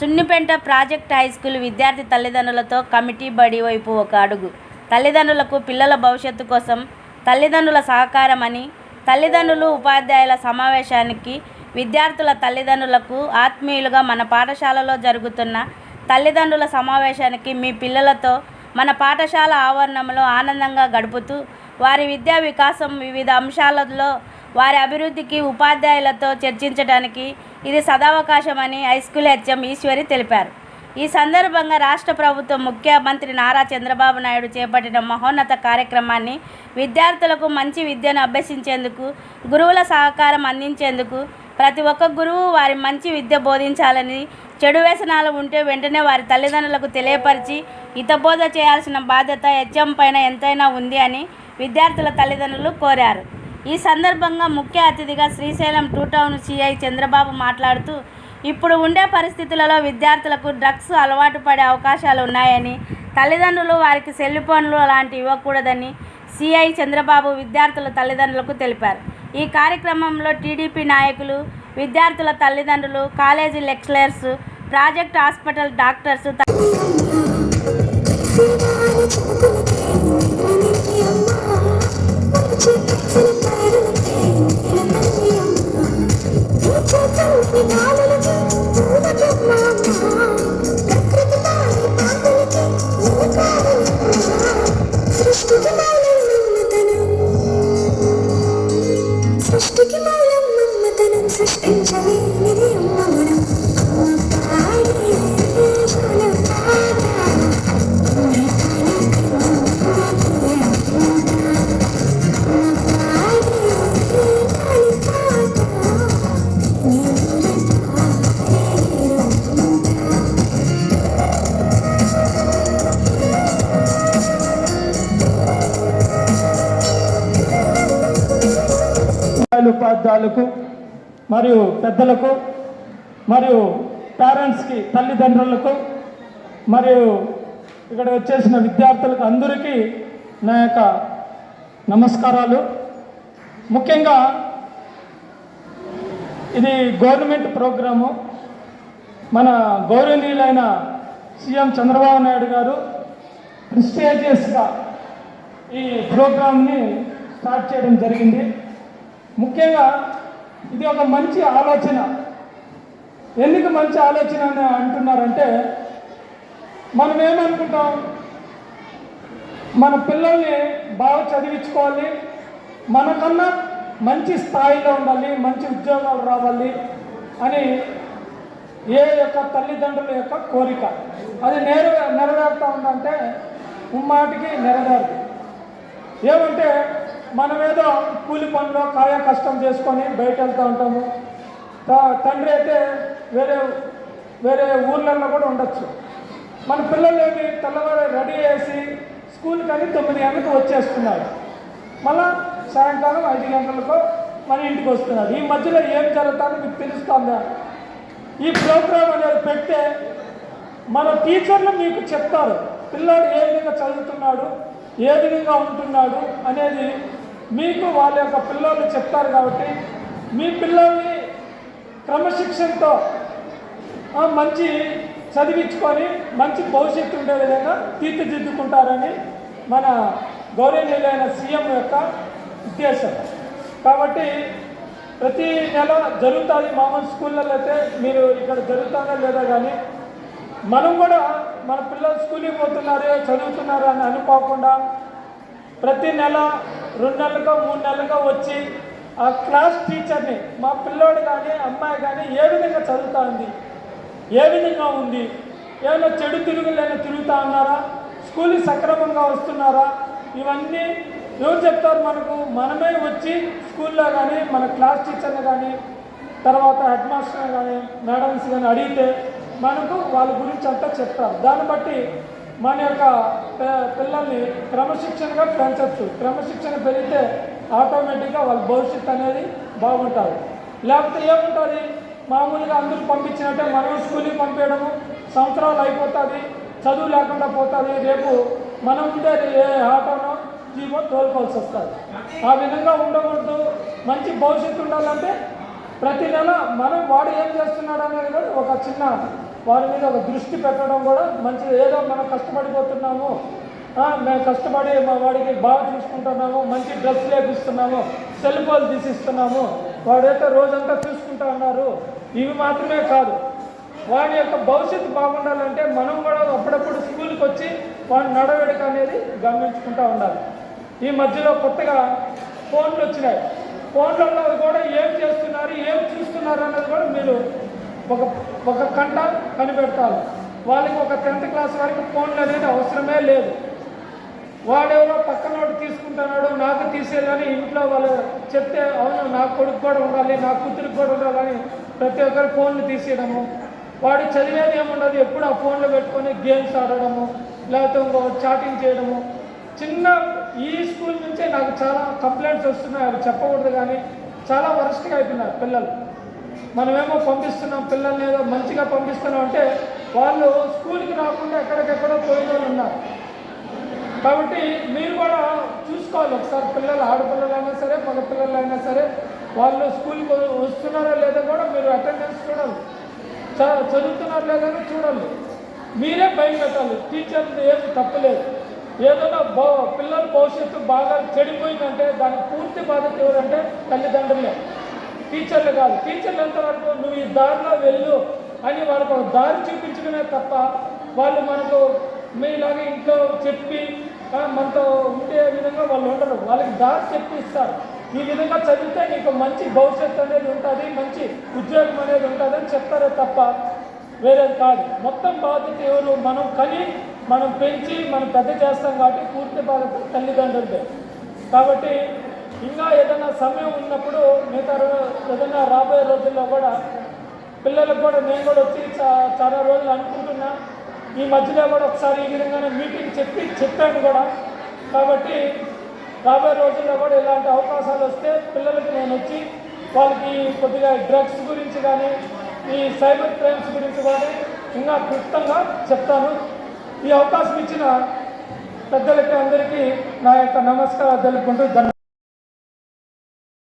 Sunnipenta project high school విద్యార్థి తల్లిదండ్రులతో committee బడి వైపు ఒక అడుగు. తల్లిదండ్రులకు పిల్లల భవిష్యత్తు కోసం తల్లిదండ్రుల సహకారం అని తల్లిదండ్రులు ఉపాధ్యాయుల సమావేశానికి విద్యార్థుల తల్లిదండ్రులకు ఆత్మీయులుగా మన పాఠశాలలో జరుగుతున్న తల్లిదండ్రుల సమావేశానికి మీ పిల్లలతో మన పాఠశాల ఆవరణంలో ఆనందంగా గడుపుతూ వారి విద్యా వికాసం వివిధ అంశాలలో వారి అభివృద్ధికి ఉపాధ్యాయులతో చర్చించడానికి ఇది సదావకాశమని హైస్కూల్ హెచ్ఎం ఈశ్వరి తెలిపారు. ఈ సందర్భంగా రాష్ట్ర ప్రభుత్వం ముఖ్యమంత్రి నారా చంద్రబాబు నాయుడు చేపట్టిన మహోన్నత కార్యక్రమాన్ని విద్యార్థులకు మంచి విద్యను అభ్యసించేందుకు గురువుల సహకారం అందించేందుకు ప్రతి ఒక్క గురువు వారి మంచి విద్య బోధించాలని చెడు వ్యసనాలు ఉంటే వెంటనే వారి తల్లిదండ్రులకు తెలియపరిచి హితబోధ చేయాల్సిన బాధ్యత హెచ్ఎం పైన ఎంతైనా ఉంది అని విద్యార్థుల తల్లిదండ్రులు కోరారు. ఈ సందర్భంగా ముఖ్య అతిథిగా Srisailam two town CI Chandrababu మాట్లాడుతూ ఇప్పుడు ఉండే పరిస్థితులలో విద్యార్థులకు డ్రగ్స్ అలవాటు పడే అవకాశాలు ఉన్నాయని తల్లిదండ్రులు వారికి సెల్ ఫోన్లు అలాంటివి ఇవ్వకూడదని సిఐ చంద్రబాబు విద్యార్థుల తల్లిదండ్రులకు తెలిపారు. ఈ కార్యక్రమంలో టీడీపీ నాయకులు విద్యార్థుల తల్లిదండ్రులు college lecturers project hospital doctors త- సృష్టికి ఉపాధ్యాయులకు మరియు పెద్దలకు మరియు పేరెంట్స్కి తల్లిదండ్రులకు మరియు ఇక్కడ వచ్చేసిన విద్యార్థులకు అందరికీ నా యొక్క నమస్కారాలు. ముఖ్యంగా ఇది గవర్నమెంట్ ప్రోగ్రాము. మన గౌరవనీయులైన సీఎం చంద్రబాబు నాయుడు గారు ప్రిస్టేజియస్గా ఈ ప్రోగ్రామ్ని స్టార్ట్ చేయడం జరిగింది. ముఖ్యంగా ఇది ఒక మంచి ఆలోచన. ఎందుకు మంచి ఆలోచన అని అంటున్నారంటే మనం ఏమనుకుంటాం? మన పిల్లల్ని బాగా చదివించుకోవాలి. మనకన్నా మంచి స్థాయిలో ఉండాలి మంచి ఉద్యోగాలు రావాలి అని ఏ యొక్క తల్లిదండ్రుల యొక్క కోరిక. అది నెరవే నెరవేరుతా ఉందంటే ఉమ్మాటికి నెరవేరదు. ఏమంటే మనమేదో కూలి పనిలో కాయ కష్టం చేసుకొని బయట వెళ్తూ ఉంటాము. త- తండ్రి అయితే వేరే వేరే ఊర్లలో కూడా ఉండొచ్చు. మన పిల్లలు ఏమి తెల్లవారు రెడీ చేసి స్కూల్ కానీ తొమ్మిది గంటలకు వచ్చేస్తున్నారు. మళ్ళా సాయంకాలం ఐదు గంటలకు మన ఇంటికి వస్తున్నారు. ఈ మధ్యలో ఏం జరుగుతుందో మీకు తెలుస్తుందా? ఈ ప్రోగ్రామ్ అనేది పెడితే మన టీచర్లు మీకు చెప్తారు పిల్లాడు ఏ విధంగా చదువుతున్నాడు ఏ విధంగా ఉంటున్నాడు అనేది మీకు వాళ్ళ యొక్క పిల్లలు చెప్తారు కాబట్టి మీ పిల్లల్ని క్రమశిక్షణతో మంచి చదివించుకొని మంచి భవిష్యత్తు ఉండే విధంగా తీర్చిదిద్దుకుంటారని మన గౌరవనీయులైన సీఎం యొక్క ఉద్దేశం. కాబట్టి ప్రతి నెల జరుగుతుంది మామూలు స్కూళ్ళలో అయితే మీరు ఇక్కడ జరుగుతుందా లేదా కానీ మనం కూడా మన పిల్లలు స్కూల్కి పోతున్నారు చదువుతున్నారు అని అనుకోకుండా ప్రతి నెల రెండు నెలలుగా మూడు నెలలుగా వచ్చి ఆ క్లాస్ టీచర్ని మా పిల్లోడు కానీ అమ్మాయి కానీ ఏ విధంగా చదువుతా ఉంది? ఏ విధంగా ఉంది? ఏమైనా చెడు తిరుగులైనా తిరుగుతా ఉన్నారా? స్కూల్కి సక్రమంగా వస్తున్నారా? ఇవన్నీ ఎవరు చెప్తారు మనకు? మనమే వచ్చి స్కూల్లో కానీ మన క్లాస్ టీచర్ని కానీ తర్వాత హెడ్ మాస్టర్ కానీ మేడమ్స్ కానీ అడిగితే మనకు వాళ్ళ గురించి అంతా చెప్తారు. దాన్ని బట్టి మన యొక్క పిల్లల్ని క్రమశిక్షణగా పెంచవచ్చు క్రమశిక్షణ పెరిగితే ఆటోమేటిక్గా వాళ్ళ భవిష్యత్తు అనేది బాగుంటుంది. లేకపోతే ఏముంటుంది? మామూలుగా అందరూ పంపించినట్టే మనం స్కూల్కి పంపించడము సంవత్సరాలు అయిపోతుంది చదువు లేకుండా పోతుంది రేపు మనం ఉండే ఏ ఆటోనో జీవో తోలుకోవాల్సి వస్తుంది. ఆ విధంగా ఉండకూడదు. మంచి భవిష్యత్తు ఉండాలంటే ప్రతి నెల మనం వాడు ఏం చేస్తున్నాడు అనేది కూడా ఒక చిన్న వారి మీద ఒక దృష్టి పెట్టడం కూడా మంచిది. ఏదో మనం కష్టపడిపోతున్నాము. మేము కష్టపడి మా వాడికి బాగా చూసుకుంటున్నాము మంచి డ్రెస్ లేపిస్తున్నాము సెల్ ఫోన్ తీసిస్తున్నాము. వాడైతే రోజంతా చూసుకుంటా ఉన్నారు. ఇవి మాత్రమే కాదు. వాడి యొక్క భవిష్యత్తు బాగుండాలంటే మనం కూడా అప్పుడప్పుడు స్కూల్కి వచ్చి వాడి నడవడిక అనేది గమనించుకుంటూ ఉండాలి. ఈ మధ్యలో కొత్తగా ఫోన్లు వచ్చినాయి. ఫోన్లలో కూడా ఏం చేస్తున్నారు ఏం చూస్తున్నారు అన్నది కూడా మీరు ఒక ఒక కంట కనిపెడతారు. వాళ్ళకి ఒక టెన్త్ క్లాస్ వరకు ఫోన్లు అనేది అవసరమే లేదు. వాడెవరో పక్కనోడు తీసుకుంటున్నాడు నాకు తీసేయాలని ఇంట్లో వాళ్ళు చెప్తే అవును నా కొడుకు కూడా ఉండాలి నా కూతురికి కూడా ఉండాలని ప్రతి ఒక్కరు ఫోన్లు తీసేయడము. వాడు చదివేది ఏముండదు ఎప్పుడు ఆ ఫోన్లో పెట్టుకొని గేమ్స్ ఆడడము లేకపోతే ఇంకో చాటింగ్ చేయడము. చిన్న ఈ స్కూల్ నుంచే నాకు చాలా కంప్లైంట్స్ వస్తున్నాయి అవి చెప్పకూడదు కానీ చాలా వరస్ట్గా అయిపోయినారు పిల్లలు. మనమేమో పంపిస్తున్నాం పిల్లల్ని ఏదో మంచిగా పంపిస్తున్నాం అంటే వాళ్ళు స్కూల్కి రాకుండా ఎక్కడికెక్కడో పోయిన వాళ్ళు ఉన్నారు. కాబట్టి మీరు కూడా చూసుకోవాలి ఒకసారి పిల్లలు ఆడపిల్లలైనా సరే మగ పిల్లలైనా సరే వాళ్ళు స్కూల్కి వస్తున్నారా లేదో కూడా మీరు అటెండెన్స్ చూడాలి. చ- చదువుతున్నారా చూడాలి. మీరే భయం పెట్టాలి. టీచర్లు ఏమి తప్పలేదు. ఏదైనా భ పిల్లల భవిష్యత్తు బాగా చెడిపోయిందంటే దానికి పూర్తి బాధ్యత ఎవరంటే తల్లిదండ్రులే. టీచర్లు కాదు. టీచర్లు ఎంతవరకు నువ్వు ఈ దారిలో వెళ్ళు అని వాళ్ళకు దారి చూపించడమే తప్ప వాళ్ళు మనకు మీలాగే ఇంట్లో చెప్పి మనతో ఉండే విధంగా వాళ్ళు ఉండరు. వాళ్ళకి దారి చెప్పి ఇస్తారు. ఈ విధంగా చదివితే నీకు మంచి భవిష్యత్తు అనేది ఉంటుంది మంచి ఉద్యోగం అనేది ఉంటుంది అని చెప్తారే తప్ప వేరేది కాదు. మొత్తం బాధ్యత ఎవరు? మనం కని మనం పెంచి మనం పెద్ద చేస్తాం కాబట్టి పూర్తి బాధ్యత తల్లిదండ్రులదే. కాబట్టి ఇంకా ఏదైనా సమయం ఉన్నప్పుడు మిగతా రో- ఏదైనా రాబోయే రోజుల్లో కూడా పిల్లలకు కూడా నేను కూడా వచ్చి చాలా రోజులు అనుకుంటున్నా. ఈ మధ్యలో కూడా ఒకసారి ఈ విధంగానే మీటింగ్ చెప్పి చెప్పాను కూడా. కాబట్టి రాబోయే రోజుల్లో కూడా ఇలాంటి అవకాశాలు వస్తే పిల్లలకి నేను వచ్చి వాళ్ళకి కొద్దిగా డ్రగ్స్ గురించి కానీ ఈ సైబర్ క్రైమ్స్ గురించి కానీ ఇంకా క్లుప్తంగా చెప్తాను. ఈ అవకాశం ఇచ్చిన పెద్దలకి అందరికీ నా యొక్క నమస్కారాలు తెలుపుకుంటూ ధన్యవాదాలు